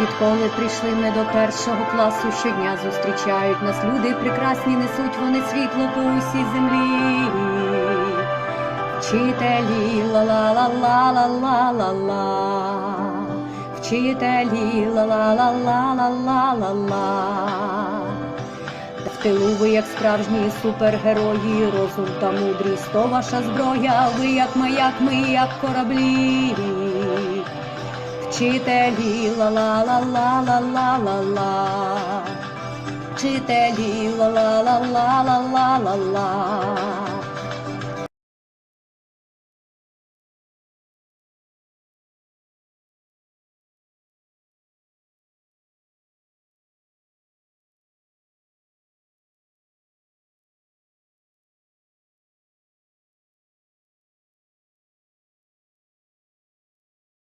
Відколи прийшли ми до першого класу, щодня зустрічають нас люди прекрасні, несуть вони світло по усій землі. Вчителі ла-ла-ла-ла-ла-ла-ла-ла, вчителі ла-ла-ла-ла-ла-ла-ла. В тилу ви, як справжні супергерої, розум та мудрість, то ваша зброя, ви як маяк, ми як кораблі. Вчителі ла-ла-ла-ла-ла-ла-ла, вчителі ла-ла-ла-ла-ла-ла-ла.